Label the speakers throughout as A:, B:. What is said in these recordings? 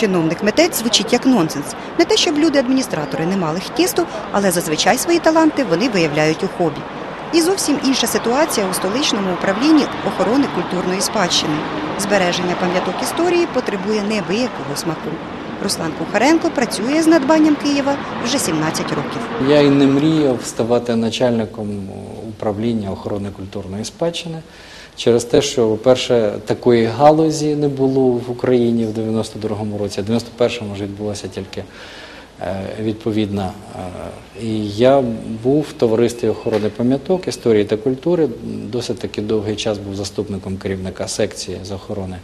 A: Чиновник-митець звучить як нонсенс. Не те, щоб люди-адміністратори не мали хтісту, але зазвичай свої таланти вони виявляють у хобі. І зовсім інша ситуація у столичному управлінні охорони культурної спадщини. Збереження пам'яток історії потребує неабиякого смаку. Руслан Кухаренко працює з надбанням Києва вже 17 років.
B: Я і не мріяв ставати начальником управління охорони культурної спадщини через те, що, по-перше, такої галузі не було в Україні в 92-му році, а в 91-му вже відбулася тільки е, відповідна. е, І я був в товаристві охорони пам'яток, історії та культури. Досить таки довгий час був заступником керівника секції з охорони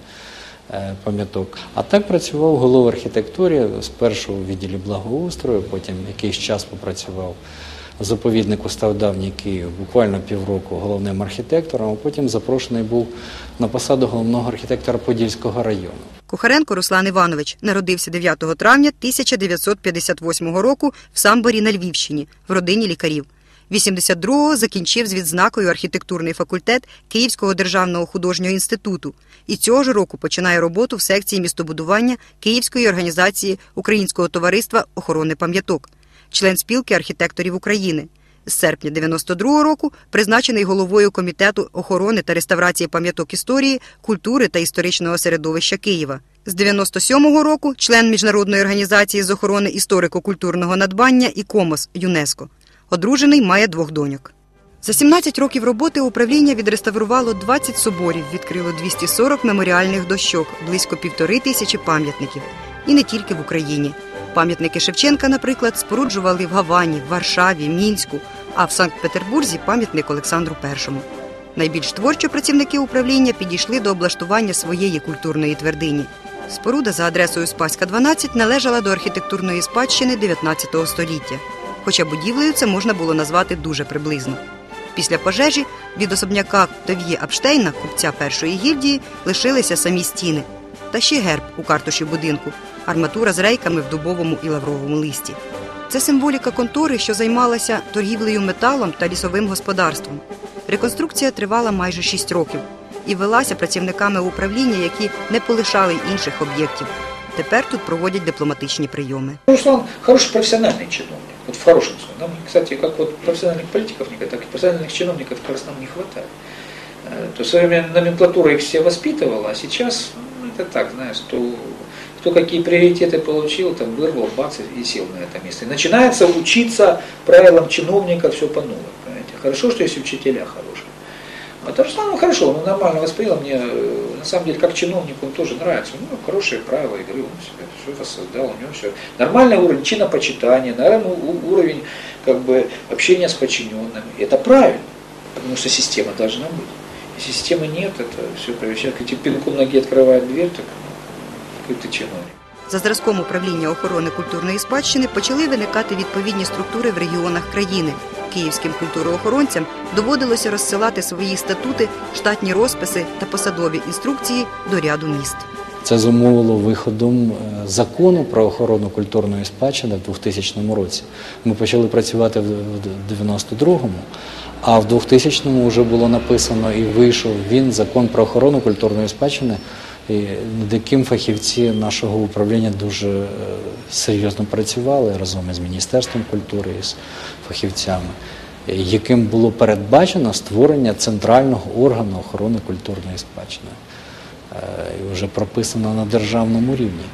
B: е, пам'яток. А так працював головою архітектурі, спершу у відділі благоустрою, потім якийсь час попрацював в заповіднику став давній Київ, буквально півроку головним архітектором, а потім запрошений був на посаду головного архітектора Подільського району.
A: Кухаренко Руслан Іванович народився 9 травня 1958 року в Самборі на Львівщині в родині лікарів. 82-го закінчив з відзнакою архітектурний факультет Київського державного художнього інституту і цього ж року починає роботу в секції містобудування Київської організації Українського товариства охорони пам'яток, член спілки архітекторів України. З серпня 92-го року призначений головою комітету охорони та реставрації пам'яток історії, культури та історичного середовища Києва. З 97-го року член міжнародної організації з охорони історико-культурного надбання ІКОМОС ЮНЕСКО. Одружений має двох доньок. За 17 років роботи управління відреставрувало 20 соборів, відкрило 240 меморіальних дощок, близько півтори тисячі пам'ятників. І не тільки в Україні. Пам'ятники Шевченка, наприклад, споруджували в Гавані, Варшаві, Мінську, а в Санкт-Петербурзі пам'ятник Олександру І. Найбільш творчо працівники управління підійшли до облаштування своєї культурної твердині. Споруда за адресою Спаська 12 належала до архітектурної спадщини 19 століття, хоча будівлею це можна було назвати дуже приблизно. Після пожежі від особняка Тов'є Апштейна, купця першої гільдії, лишилися самі стіни. Та ще герб у картуші будинку, арматура з рейками в дубовому і лавровому листі. Це символіка контори, що займалася торгівлею металом та лісовим господарством. Реконструкція тривала майже 6 років і велася працівниками управління, які не полишали інших об'єктів. Тепер тут проводять дипломатичні прийоми.
C: Руслан хороший профессиональный чиновник, вот в хорошем смысле. Нам, кстати, как вот профессиональных политиков, нет, так и профессиональных чиновников как раз нам не хватает. Э, То есть в свое время номенклатура их все воспитывала, а сейчас ну, это так, знаешь, кто, кто какие приоритеты получил, там вырвал, бац, и сел на это место. И начинается учиться правилам чиновника все по новой, понимаете. Хорошо, что есть учителя хорошие. А то Руслан ну, хорошо, он нормально воспринял, мне э, на самом деле как чиновник он тоже нравится, ну, хорошие правила игры, он себе все воссоздал, у него все. Нормальный уровень чинопочитания, нормальный уровень как бы общения с подчиненными. Это правильно, потому что система должна быть. Если системы нет, это все превращает, эти пинком ноги открывает дверь, так ну, чиновник.
A: За зразком управління охорони культурної спадщини почали виникати відповідні структури в регіонах країни. Київським культуроохоронцям доводилося розсилати свої статути, штатні розписи та посадові інструкції до ряду міст.
B: Це зумовило виходом е, закону про охорону культурної спадщини в 2000 році. Ми почали працювати в 92-му, а в 2000-му вже було написано і вийшов він закон про охорону культурної спадщини, і над яким фахівці нашого управління дуже е, серйозно працювали разом із Міністерством культури і з фахівцями, яким було передбачено створення центрального органу охорони культурної спадщини е, і вже прописано на державному рівні.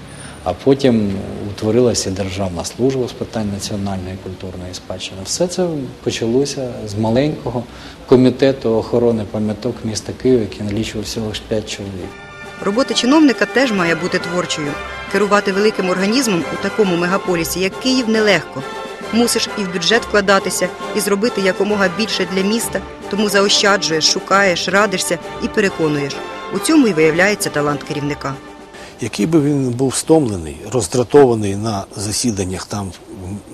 B: А потім утворилася Державна служба з питань національної культурної спадщини. Все це почалося з маленького комітету охорони пам'яток міста Києва, який налічував всього лише 5 чоловік.
A: Робота чиновника теж має бути творчою. Керувати великим організмом у такому мегаполісі, як Київ, нелегко. Мусиш і в бюджет вкладатися, і зробити якомога більше для міста, тому заощаджуєш, шукаєш, радишся і переконуєш. У цьому і виявляється талант керівника.
D: Який би він був стомлений, роздратований на засіданнях там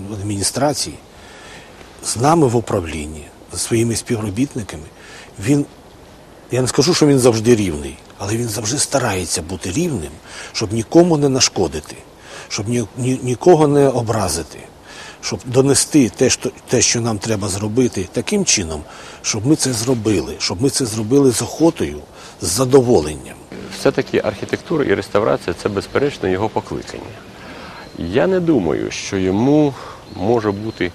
D: в адміністрації, з нами в управлінні, зі своїми співробітниками, він, я не скажу, що він завжди рівний, але він завжди старається бути рівним, щоб нікому не нашкодити, щоб ні, ні, нікого не образити, щоб донести те що, те, що нам треба зробити, таким чином, щоб ми це зробили, щоб ми це зробили з охотою, з задоволенням.
E: Все-таки архітектура і реставрація це безперечно його покликання. Я не думаю, що йому може бути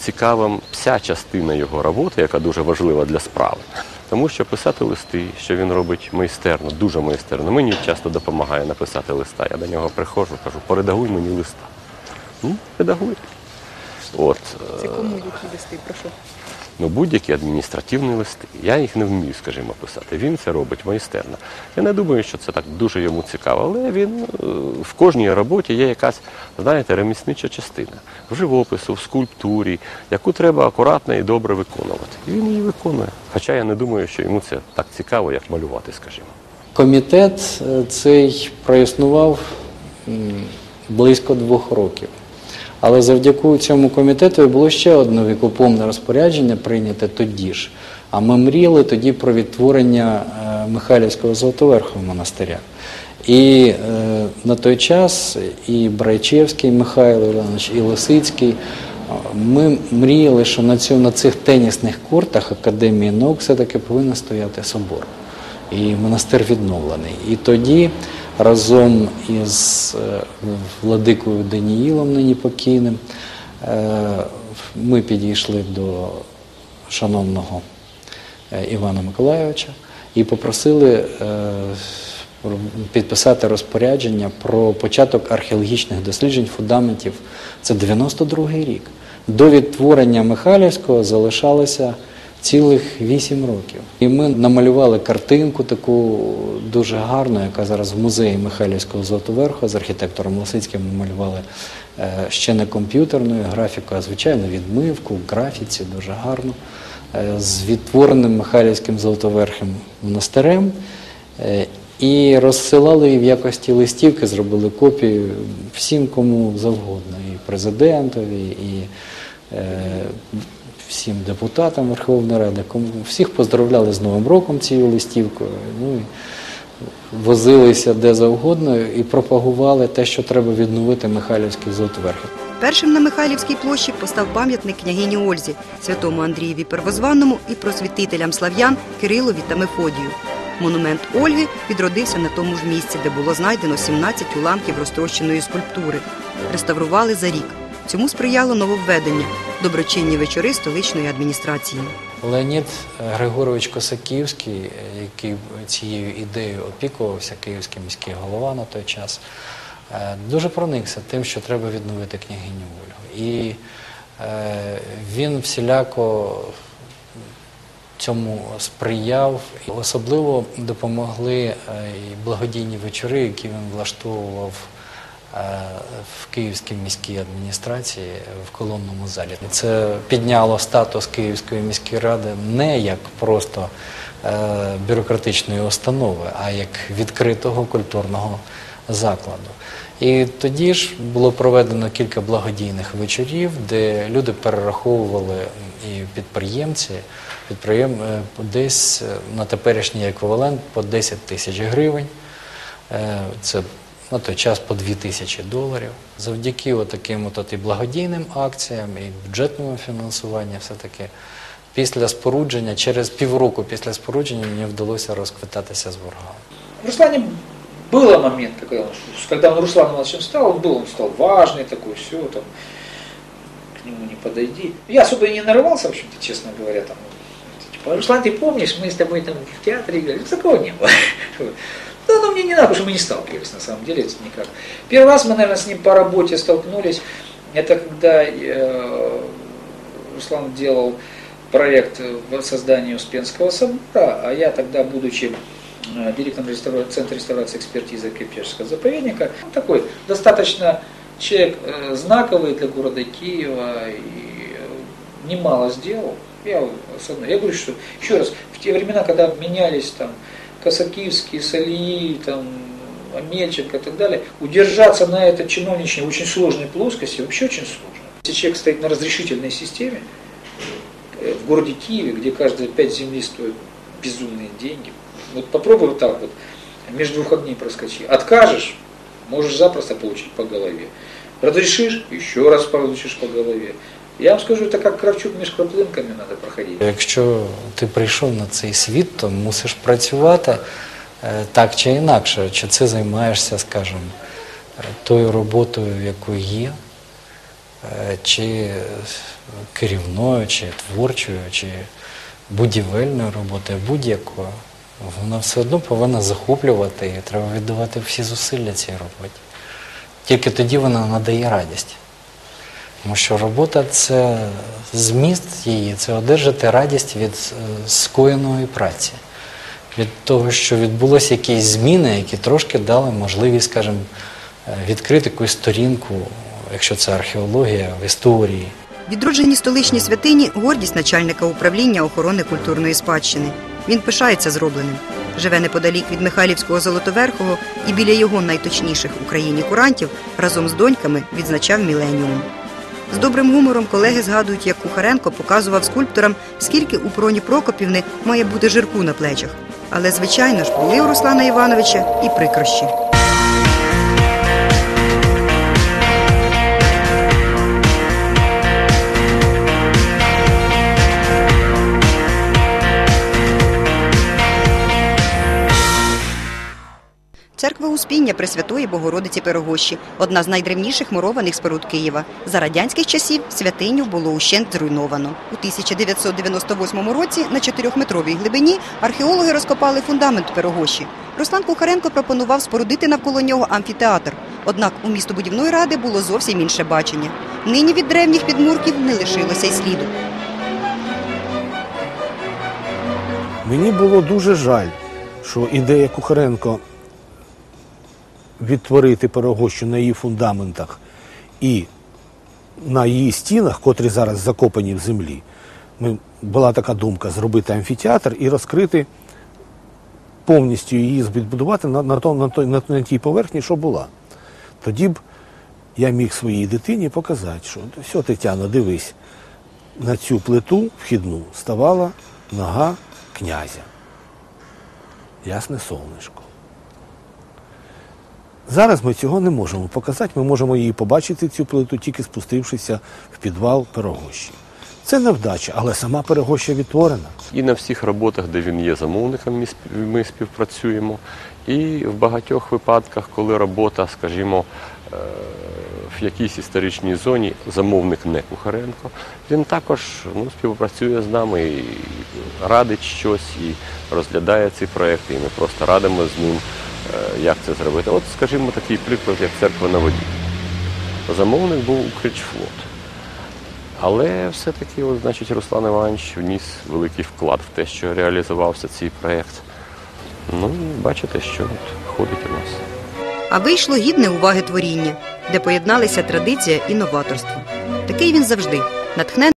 E: цікавим вся частина його роботи, яка дуже важлива для справи. Тому що писати листи, що він робить майстерно, дуже майстерно. Мені часто допомагає написати листа. Я до нього приходжу, кажу, передагуй мені листа. Ну, редагуй. От,
A: Це кому які листи, прошу.
E: Ну, будь-які адміністративні листи. Я їх не вмію, скажімо, писати. Він це робить майстерно. Я не думаю, що це так дуже йому цікаво, але він е, в кожній роботі є якась, знаєте, реміснича частина в живопису, в скульптурі, яку треба акуратно і добре виконувати. І він її виконує. Хоча я не думаю, що йому це так цікаво, як малювати, скажімо.
B: Комітет е, цей проіснував близько двох років. Але завдяки цьому комітету було ще одне вікопомне розпорядження прийняте тоді ж. А ми мріяли тоді про відтворення е, Михайлівського Золотоверхового монастиря. І е, на той час і Брайчевський Михайло Іванович, і Лисицький. е, Ми мріяли, що на, цю, на цих тенісних кортах Академії наук все-таки повинен стояти собор і монастир відновлений. І тоді разом із е, владикою Даніїлом, нині покійним, е, ми підійшли до шановного е, Івана Миколайовича і попросили підписати розпорядження про початок археологічних досліджень фундаментів. Це 92-й рік. До відтворення Михайлівського залишалося цілих 8 років. І ми намалювали картинку таку дуже гарну, яка зараз в музеї Михайлівського Золотоверху з архітектором Лисицьким ми малювали е, ще не комп'ютерною графікою, а звичайно відмивку, в графіці дуже гарно. е, З відтвореним Михайлівським Золотоверхим монастирем. Е, І розсилали її в якості листівки, зробили копію всім, кому завгодно, і президентові, і всім депутатам Верховної Ради. Всіх поздравляли з Новим роком цією листівкою. Ну возилися де завгодно і пропагували те, що треба відновити Михайлівський Золотоверхів.
A: Першим на Михайлівській площі постав пам'ятник княгині Ользі, святому Андрієві Первозванному і просвітителям слав'ян Кирилові та Мефодію. Монумент Ольги відродився на тому ж місці, де було знайдено 17 уламків розтрощеної скульптури. Реставрували за рік. Цьому сприяло нововведення доброчинні вечори столичної адміністрації.
B: Леонід Григорович Косаківський, який цією ідеєю опікувався, київський міський голова на той час, е, дуже проникся тим, що треба відновити княгиню Ольгу. І е, він всіляко цьому сприяв. Особливо допомогли е, благодійні вечори, які він влаштовував в Київській міській адміністрації в колонному залі. Це підняло статус Київської міської ради не як просто е, бюрократичної установи, а як відкритого культурного закладу. І тоді ж було проведено кілька благодійних вечорів, де люди перераховували і підприємці, підприєм е, десь е, на теперішній еквівалент по 10 тисяч гривень. Е, Це на той час по 2 тисячі доларів. Завдяки таким от і благодійним акціям і бюджетному фінансуванню все-таки після спорудження, через півроку після спорудження мені вдалося розквитатися з боргами.
C: В Руслане было момент, когда он, когда он Руслан Ивановичем стал, он был, он стал важный такой, все, там, к нему не подойди. Я особо и не нарывался, в общем-то, честно говоря, там, типа, Руслан, ты помнишь, мы с тобой там в театре играли, такого не было. Да, но мне не надо, потому что мы не сталкивались, на самом деле, это никак. Первый раз мы, наверное, с ним по работе столкнулись, это когда э, Руслан делал проект в создании Успенского собора, а я тогда, будучи э, директором реставра- Центра реставрации экспертизы Кипчешского заповедника, ну, такой достаточно человек э, знаковый для города Киева и э, немало сделал. Я, я говорю, что еще раз, в те времена, когда менялись там Косакивские, Салии, там, Амельченко и так далее, удержаться на этой чиновничной очень сложной плоскости вообще очень сложно. Если человек стоит на разрешительной системе, э, в городе Киеве, где каждая пять земли стоит безумные деньги, вот попробуй вот так вот между двух огней проскочи. Откажешь, можешь запросто получить по голове. Разрешишь, еще раз получишь по голове. Я вам скажу, это как Кравчук меж краплинками надо проходить.
B: Якщо ти прийшов на цей світ, то мусиш працювати е, так чи інакше. Чи це займаєшся, скажімо, тою роботою, якою є, е, чи керівною, чи творчою, чи будівельною роботою, будь-якою. Вона все одно повинна захоплювати і треба віддавати всі зусилля цій роботі. Тільки тоді вона надає радість. Тому що робота це зміст її, це одержати радість від е, скоєної праці, від того, що відбулося якісь зміни, які трошки дали можливість, скажімо, е, відкрити якусь сторінку, якщо це археологія, в історії.
A: Відроджені столичні святині гордість начальника управління охорони культурної спадщини. Він пишається зробленим. Живе неподалік від Михайлівського Золотоверхого і біля його найточніших в Україні курантів разом з доньками відзначав міленіум. З добрим гумором колеги згадують, як Кухаренко показував скульпторам, скільки у Проні Прокопівни має бути жирку на плечах. Але, звичайно ж, були у Руслана Івановича і прикрощі. Церква Пресвятої Богородиці Пирогощі – одна з найдревніших мурованих споруд Києва. За радянських часів святиню було ущент зруйновано. У 1998 році на 4-метровій глибині археологи розкопали фундамент Пирогощі. Руслан Кухаренко пропонував спорудити навколо нього амфітеатр. Однак у містобудівної ради було зовсім інше бачення. Нині від древніх підмурків не лишилося й сліду.
D: Мені було дуже жаль, що ідея Кухаренко відтворити Пирогощу на її фундаментах і на її стінах, котрі зараз закопані в землі, була така думка зробити амфітеатр і розкрити повністю її відбудувати на, на, на, на, на тій поверхні, що була. Тоді б я міг своїй дитині показати, що все, Тетяно, дивись, на цю плиту вхідну ставала нога князя. Ясне сонечко. Зараз ми цього не можемо показати, ми можемо її побачити, цю плиту, тільки спустившися в підвал Пирогощі. Це невдача, але сама Пирогоща відтворена.
E: І на всіх роботах, де він є замовником, ми співпрацюємо. І в багатьох випадках, коли робота, скажімо, е, в якійсь історичній зоні, замовник не Кухаренко, він також ну, співпрацює з нами і радить щось, і розглядає ці проекти, і ми просто радимо з ним, як це зробити. От, скажімо, такий приклад, як церква на воді. Замовник був Укричфлот. Але все-таки, от, значить, Руслан Іванович вніс великий вклад в те, що реалізувався цей проєкт. Ну, бачите, що от ходить у нас.
A: А вийшло гідне уваги творіння, де поєдналися традиція і новаторство. Такий він завжди натхнений